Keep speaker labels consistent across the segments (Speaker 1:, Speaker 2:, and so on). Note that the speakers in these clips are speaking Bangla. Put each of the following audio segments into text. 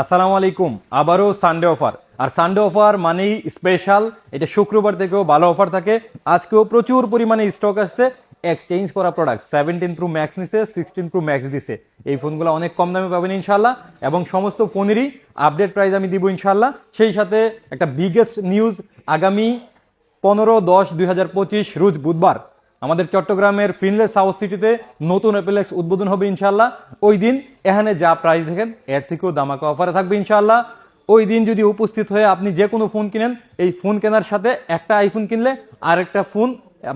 Speaker 1: আসসালামু আলাইকুম, আবারও সানডে অফার আর সানডে অফার মানেই স্পেশাল এটা শুক্রবার থেকেও ভালো অফার থাকে। আজকেও প্রচুর পরিমাণে স্টক আসছে। এক্সচেঞ্জ করা প্রোডাক্ট সেভেন্টিন প্রো ম্যাক্স নিছে সিক্সটিন প্রো ম্যাক্স দিছে। এই ফোনগুলো অনেক কম দামে পাবেন ইনশাল্লাহ এবং সমস্ত ফোনেরই আপডেট প্রাইস আমি দিব ইনশাল্লাহ সেই সাথে একটা বিগেস্ট নিউজ আগামী পনেরো দশ দুই রোজ বুধবার। আমাদের চট্টগ্রামের ফিনলে সাউথ সিটিতে নতুন অ্যাপেলেক্স উদ্বোধন হবে ইনশাল্লাহ ওই দিন এখানে যা প্রাইস দেখেন, এর থেকেও দামাকা অফারে থাকবে ইনশাল্লাহ ওই দিন যদি উপস্থিত হয়ে আপনি যে কোনো ফোন কিনেন, এই ফোন কেনার সাথে একটা আইফোন কিনলে আরেকটা ফোন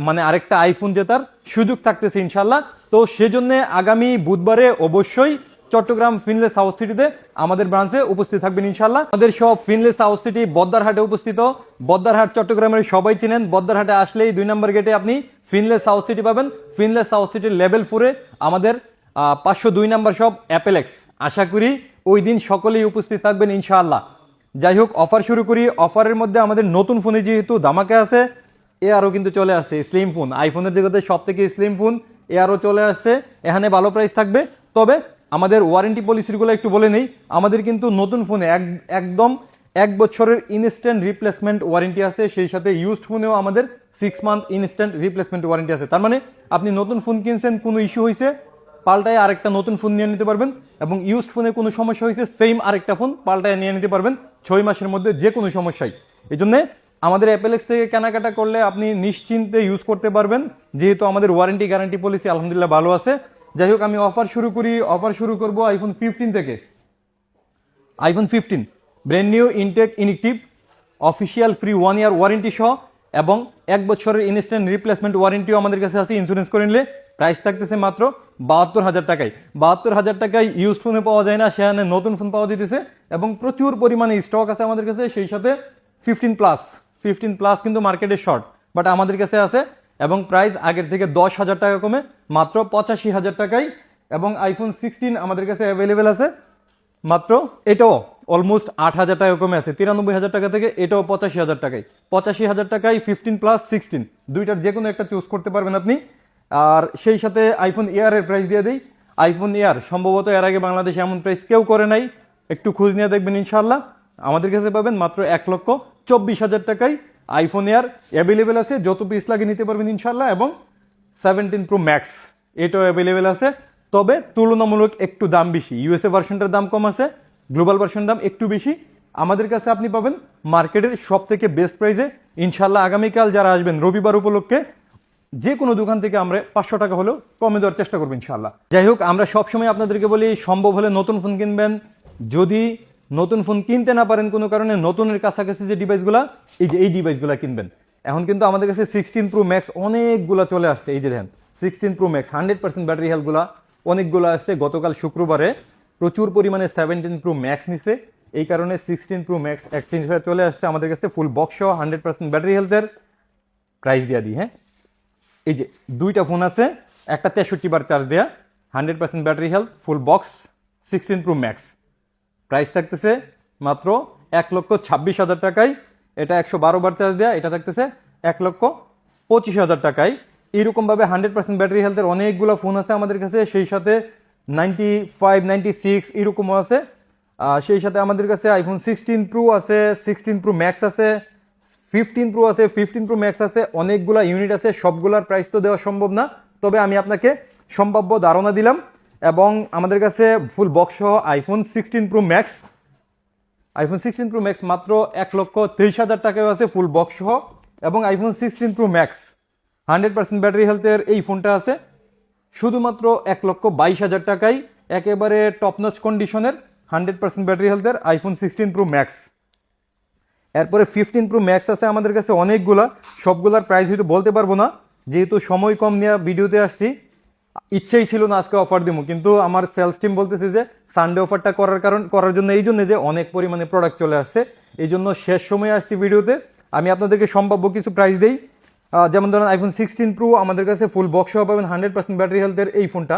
Speaker 1: মানে আরেকটা আইফোন জেতার সুযোগ থাকতেছে ইনশাল্লাহ তো সেজন্য আগামী বুধবারে অবশ্যই চট্টগ্রাম ফিনলেস সাউথ সিটিতে আমাদের ব্রাঞ্চে উপস্থিত থাকবেন ইনশাল্লাহ আমাদের সব ফিনলেস সাউথ সিটি বদ্দারহাটে উপস্থিত। বদ্দারহাট চট্টগ্রামের সবাই চিনেন। বদ্দারহাটে আসলেই দুই নম্বর গেটে আপনি ফিনলেস সাউথ সিটি পাবেন। ফিনলেস সাউথ সিটির লেভেল ফোরে আমাদের পাঁচশো দুই নম্বর সব অ্যাপেলেক্স আশা করি ওই দিন সকলেই উপস্থিত থাকবেন ইনশাআল্লাহ। যাই হোক অফার শুরু করি। অফারের মধ্যে আমাদের নতুন ফোনে যেহেতু দামাকে আছে, এ আরও কিন্তু চলে আসছে স্লিম ফোন আইফোনের জগতে সব থেকে স্লিম ফোন এ আরও চলে আসছে। এখানে ভালো প্রাইস থাকবে। তবে আমাদের ওয়ারেন্টি পলিসিগুলো একটু বলে নেই। আমাদের কিন্তু নতুন ফোনে এক, একদম এক বছরের ইনস্ট্যান্ট রিপ্লেসমেন্ট ওয়ারেন্টি আছে, সেই সাথে ইউজড ফোনেও আমাদের six month instant replacement warranty আছে। তার মানে আপনি নতুন ফোন কিনছেন, কোনো ইস্যু হয়েছে পাল্টায় আরেকটা নতুন ফোন নিয়ে নিতে পারবেন এবং ইউজড ফোনে কোনো সমস্যা হয়েছে সেম আরেকটা ফোন পাল্টায় নিয়ে নিতে পারবেন, ছয় মাসের মধ্যে যে কোনো সমস্যাই। এই জন্যে আমাদের অ্যাপেলেক্স থেকে কেনাকাটা করলে আপনি নিশ্চিন্তে ইউজ করতে পারবেন, যেহেতু আমাদের ওয়ারেন্টি গ্যারান্টি পলিসি আলহামদুলিল্লাহ ভালো আছে। যাই হোক, আমি অফার শুরু করি অফার শুরু করব আইফোন ফিফটিন থেকে। IPhone fifteen brand new intact ইনিকটিভ official free one year warranty সহ, এবং এক বছরের ইনস্ট্যান্ট রিপ্লেসমেন্ট ওয়ারেন্টিও আমাদের কাছে আছে ইন্স্যুরেন্স করে নিলে। প্রাইস থাকতেছে মাত্র বাহাত্তর হাজার টাকায়। বাহাত্তর হাজার টাকায় ইউজ ফোনে পাওয়া যায় না, সেখানে নতুন ফোন পাওয়া যেতেছে, এবং প্রচুর পরিমাণে স্টক আছে আমাদের কাছে, সেই সাথে ফিফটিন প্লাস ফিফটিন প্লাস কিন্তু মার্কেটে শর্ট বাট আমাদের কাছে আছে এবং প্রাইস আগের থেকে দশ হাজার টাকা কমে মাত্র পঁচাশি হাজার টাকায় এবং আইফোন সিক্সটিন আমাদের কাছে অ্যাভেলেবেল আছে। মাত্র এটাও অলমোস্ট আট হাজার টাকা কমে আছে। তিরানব্বই হাজার টাকা থেকে এটাও পঁচাশি হাজার টাকায় পঁচাশি হাজার টাকায় ফিফটিন প্লাস সিক্সটিন দুইটার যে কোনো একটা চুজ করতে পারবেন আপনি। আর সেই সাথে আইফোন এয়ারের প্রাইস দিয়ে দিই। আইফোন এয়ার সম্ভবত এর আগে বাংলাদেশে এমন প্রাইস কেউ করে নাই। একটু খোঁজ নিয়ে দেখবেন ইনশাল্লাহ আমাদের কাছে পাবেন মাত্র এক লক্ষ চব্বিশ হাজার টাকায় আইফোন এয়ার অ্যাভেলেবেল আছে, যত পিস লাগে নিতে পারবেন ইনশাল্লাহ এবং সেভেন্টিন প্রো ম্যাক্স এটাও অ্যাভেলেবেল আছে। তবে তুলনামূলক একটু দাম বেশি ইউএসএ ভার্সনটার দাম কম আছে গ্লোবাল ভার্সন দাম একটু বেশি। আমাদের কাছে আপনি পাবেন মার্কেটের সব থেকে বেস্ট প্রাইসে ইনশাল্লাহ আগামীকাল যারা আসবেন, রবিবার উপলক্ষে যে কোনো দোকান থেকে আমরা পাঁচশো টাকা হলেও কমে দেওয়ার চেষ্টা করব ইনশাল্লাহ যাই হোক, আমরা সবসময় আপনাদেরকে বলি, সম্ভব হলে নতুন ফোন কিনবেন। যদি নতুন ফোন কিনতে না পারেন কোনো কারণে নতুনের কাছাকাছি যে ডিভাইসগুলো এই যে এই ডিভাইসগুলো কিনবেন। এখন কিন্তু আমাদের কাছে সিক্সটিন প্রো ম্যাক্স অনেকগুলো চলে আসছে। এই যে দেখেন sixteen pro max hundred percent battery হেলথগুলো অনেকগুলো আসছে গতকাল শুক্রবারে। প্রচুর পরিমাণে সেভেন্টিন প্রো ম্যাক্স নিছে। এই কারণে সিক্সটিন প্রো ম্যাক্স এক্সচেঞ্জ হয়ে চলে আসছে আমাদের কাছে ফুল বক্স সহ হান্ড্রেড পার্সেন্ট ব্যাটারি হেলথের প্রাইস দিয়ে দিই হ্যাঁ? এই যে দুইটা ফোন আছে, একটা তেষট্টি বার চার্জ দেয়া hundred percent battery health full box sixteen pro max price থাকতেছে মাত্র এক লক্ষ ছাব্বিশ হাজার টাকায়। এটা একশো বারো বার চার্জ দেওয়া এটা থাকতেছে এক লক্ষ পঁচিশ হাজার টাকায়। এইরকমভাবে হান্ড্রেড পার্সেন্ট ব্যাটারি হেলথের অনেকগুলো ফোন আছে আমাদের কাছে, সেই সাথে নাইনটি ফাইভ, নাইনটি সিক্স এরকমও আছে। সেই সাথে আমাদের কাছে আইফোন সিক্সটিন প্রো আছে, সিক্সটিন প্রো ম্যাক্স আছে, ফিফটিন প্রো আছে, ফিফটিন প্রো ম্যাক্স আছে, অনেকগুলা ইউনিট আছে, সবগুলার প্রাইস তো দেওয়া সম্ভব না। তবে আমি আপনাকে সম্ভাব্য ধারণা দিলাম এবং আমাদের কাছে ফুল বক্স সহ iPhone sixteen pro max iPhone sixteen pro max মাত্র এক লক্ষ তেইশ হাজার টাকায় আছে ফুল বক্স সহ। এবং iPhone sixteen pro max hundred percent battery হেলথের এই ফোনটা আছে। শুধুমাত্র এক লক্ষ বাইশ হাজার টাকায় একেবারে টপ নচ কন্ডিশনের হান্ড্রেড পার্সেন্ট ব্যাটারি হেলথের আইফোন সিক্সটিন প্রো ম্যাক্স এরপরে ফিফটিন প্রো ম্যাক্স আছে আমাদের কাছে অনেকগুলা, সবগুলার প্রাইস হয়তো বলতে পারব না, যেহেতু সময় কম নেওয়া ভিডিওতে আসছি। ইচ্ছেই ছিল না আজকে অফার দিব কিন্তু আমার সেলস টিম বলতেছে যে সানডে অফারটা করার কারণ, করার জন্য এই জন্য যে অনেক পরিমাণে প্রোডাক্ট চলে আসছে, এই জন্য শেষ সময় আসছি ভিডিওতে। আমি আপনাদেরকে সম্ভাব্য কিছু প্রাইস দেই। যেমন ধরেন আইফোন সিক্সটিন প্রো আমাদের কাছে ফুল বক্স সহ পাবেন হান্ড্রেড পার্সেন্ট ব্যাটারি হেলথের এই ফোনটা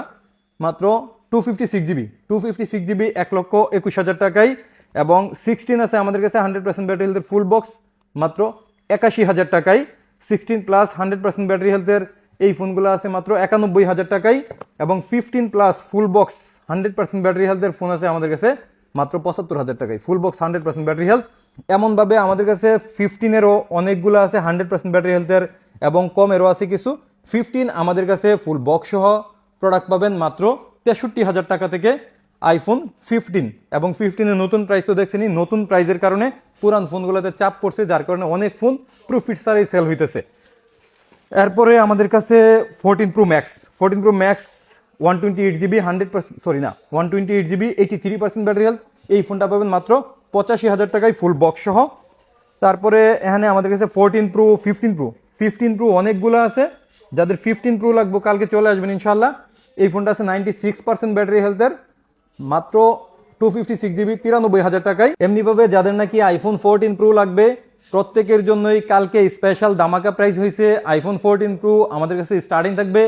Speaker 1: মাত্র two fifty six GB two fifty six GB এক লক্ষ একুশ হাজার টাকায়। এবং সিক্সটিন আছে আমাদের কাছে হান্ড্রেড পার্সেন্ট ব্যাটারি হেলথের ফুল বক্স মাত্র একাশি হাজার টাকায়। Sixteen plus hundred percent battery হেলথের এই ফোনগুলো আছে মাত্র একানব্বই হাজার টাকায় এবং fifteen plus full box hundred percent battery হেলথের ফোন আছে আমাদের কাছে মাত্র পঁচাত্তর হাজার টাকায়। Full box hundred percent battery health এমনভাবে আমাদের কাছে ফিফটিনেরও অনেকগুলো আছে হান্ড্রেড পার্সেন্ট ব্যাটারি হেলথের এবং কমেরও আছে কিছু। ফিফটিন আমাদের কাছে ফুল বক্স সহ প্রোডাক্ট পাবেন মাত্র তেষট্টি হাজার টাকা থেকে আইফোন ফিফটিন এবং ফিফটিনের নতুন প্রাইস তো দেখছেনি নতুন প্রাইসের কারণে পুরান ফোনগুলোতে চাপ পড়ছে, যার কারণে অনেক ফোন প্রফিট সারাই সেল হইতেছে। এরপরে আমাদের কাছে fourteen pro max fourteen pro max one twenty eight GB hundred percent sorry না one twenty eight GB eighty three percent battery health এই ফোনটা পাবেন মাত্র পঁচাশি হাজার টাকায় ফুল বক্স সহ। তারপরে এখানে আমাদের কাছে fourteen pro fifteen pro fifteen pro অনেকগুলো আছে। যাদের ফিফটিন প্রো লাগবে, কালকে চলে আসবেন ইনশাল্লাহ এই ফোনটা আছে নাইনটি সিক্স পার্সেন্ট ব্যাটারি হেলথের মাত্র টু ফিফটি সিক্স জিবি তিরানব্বই হাজার টাকায়। এমনিভাবে যাদের নাকি আইফোন ফোরটিন প্রো লাগবে প্রত্যেকের জন্যই কালকে স্পেশাল দামাকা প্রাইস হয়েছে আইফোন ফোরটিন প্রো আমাদের কাছে স্টার্টিং থাকবে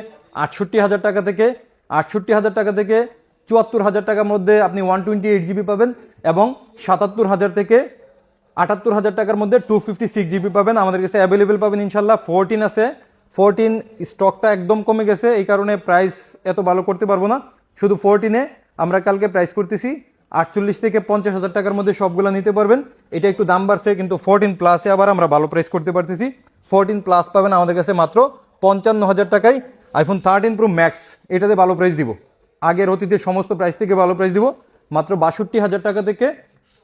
Speaker 1: আটষট্টি হাজার টাকা থেকে, আটষট্টি হাজার টাকা থেকে চুয়াত্তর হাজার টাকার মধ্যে আপনি ওয়ান টোয়েন্টি এইট জিবি পাবেন এবং সাতাত্তর হাজার থেকে আটাত্তর হাজার টাকার মধ্যে টু ফিফটি সিক্স জিবি পাবেন। আমাদের কাছে অ্যাভেলেবেল পাবেন ইনশাল্লাহ ফোরটিন আছে। ফোরটিন স্টকটা একদম কমে গেছে। এই কারণে প্রাইস এত ভালো করতে পারব না। শুধু ফোরটিনে আমরা কালকে প্রাইস করতেছি। আটচল্লিশ থেকে পঞ্চাশ হাজার টাকার মধ্যে সবগুলো নিতে পারবেন। এটা একটু দাম বাড়ছে, কিন্তু ফোরটিন প্লাসে আবার আমরা ভালো প্রাইস করতে পারতেছি। ফোরটিন প্লাস পাবেন আমাদের কাছে মাত্র পঞ্চান্ন হাজার টাকায় আইফোন থার্টিন প্রো ম্যাক্স এটাতে ভালো প্রাইস দিব। আগের অতীতের সমস্ত প্রাইস থেকে ভালো প্রাইস দিব। মাত্র বাষট্টি হাজার টাকা থেকে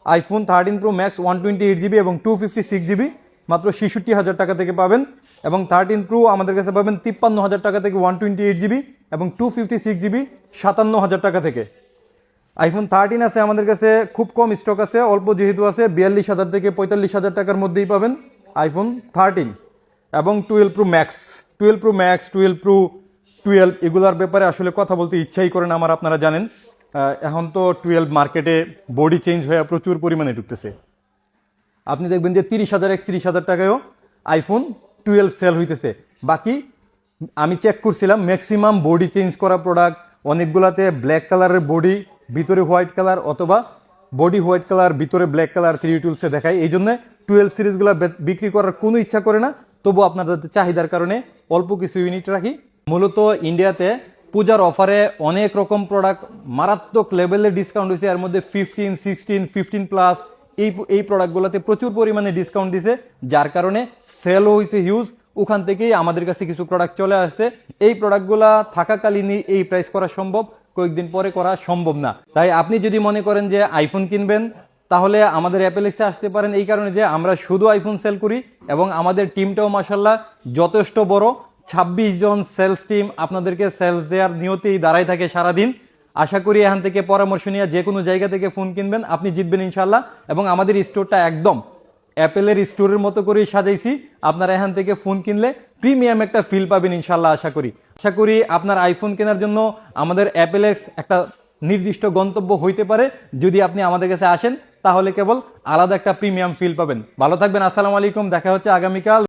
Speaker 1: iPhone thirteen pro max one twenty eight GB এবং টু ফিফটি সিক্স জিবি মাত্র ছেষট্টি হাজার টাকা থেকে পাবেন। এবং থার্টিন প্রো আমাদের কাছে পাবেন তিপ্পান্ন হাজার টাকা থেকে ওয়ান টোয়েন্টি এইট জিবি এবং টু ফিফটি সিক্স জিবি সাতান্ন হাজার টাকা থেকে। আইফোন থার্টিন আছে, আমাদের কাছে খুব কম স্টক আছে, অল্প যেহেতু আছে, বিয়াল্লিশ হাজার থেকে পঁয়তাল্লিশ হাজার টাকার মধ্যেই পাবেন আইফোন থার্টিন এবং twelve pro max twelve pro max twelve pro twelve এগুলার ব্যাপারে আসলে কথা বলতে ইচ্ছাই করেন আমার, আপনারা জানেন। এখন তো টুয়েলভ মার্কেটে বডি চেঞ্জ হয়ে প্রচুর পরিমাণে ঢুকতেছে। আপনি দেখবেন যে তিরিশ হাজার, একত্রিশ হাজার টাকায়ও আইফোন টুয়েলভ সেল হইতেছে। বাকি আমি চেক করছিলাম ম্যাক্সিমাম বডি চেঞ্জ করা প্রোডাক্ট অনেকগুলাতে ব্ল্যাক কালারের বডি ভিতরে হোয়াইট কালার অথবা বডি হোয়াইট কালার, ভিতরে ব্ল্যাক কালার থ্রি টুলসে দেখায়। এই জন্য টুয়েলভ সিরিজগুলো বিক্রি করার কোনো ইচ্ছা করে না। তবু আপনাদের চাহিদার কারণে অল্প কিছু ইউনিট রাখি। মূলত ইন্ডিয়াতে পূজার অফারে অনেক রকম প্রোডাক্ট মারাত্মক লেভেলের ডিসকাউন্ট হয়েছে। এর মধ্যে ফিফটিন সিক্সটিন ফিফটিন প্লাস এই এই প্রোডাক্টগুলোতে প্রচুর পরিমাণে ডিসকাউন্ট দিছে। যার কারণে সেলও হয়েছে হিউজ ওখান থেকেই আমাদের কাছে কিছু প্রোডাক্ট চলে আসছে। এই প্রোডাক্টগুলা থাকাকালীনই এই প্রাইস করা সম্ভব। কয়েকদিন পরে করা সম্ভব না। তাই আপনি যদি মনে করেন যে আইফোন কিনবেন, তাহলে আমাদের অ্যাপেলেক্সে আসতে পারেন এই কারণে যে আমরা শুধু আইফোন সেল করি এবং আমাদের টিমটাও মাসাল্লাহ যথেষ্ট বড়। ছাব্বিশ জন সেলস টিম আপনাদেরকে সেলস দেওয়ার নিয়তেই দাঁড়াই থাকে সারাদিন। আশা করি এখান থেকে পরামর্শ নিয়ে যে কোনো জায়গা থেকে ফোন কিনবেন, আপনি জিতবেন ইনশাল্লাহ এবং আমাদের স্টোরটা একদম অ্যাপেলের স্টোরের মতো করেই সাজাইছি। আপনারা এখান থেকে ফোন কিনলে প্রিমিয়াম একটা ফিল পাবেন ইনশাল্লাহ আশা করি। আশা করি আপনার আইফোন কেনার জন্য আমাদের অ্যাপেলেক্স একটা নির্দিষ্ট গন্তব্য হইতে পারে। যদি আপনি আমাদের কাছে আসেন, তাহলে কেবল আলাদা একটা প্রিমিয়াম ফিল পাবেন। ভালো থাকবেন, আসসালামু আলাইকুম, দেখা হচ্ছে আগামীকাল।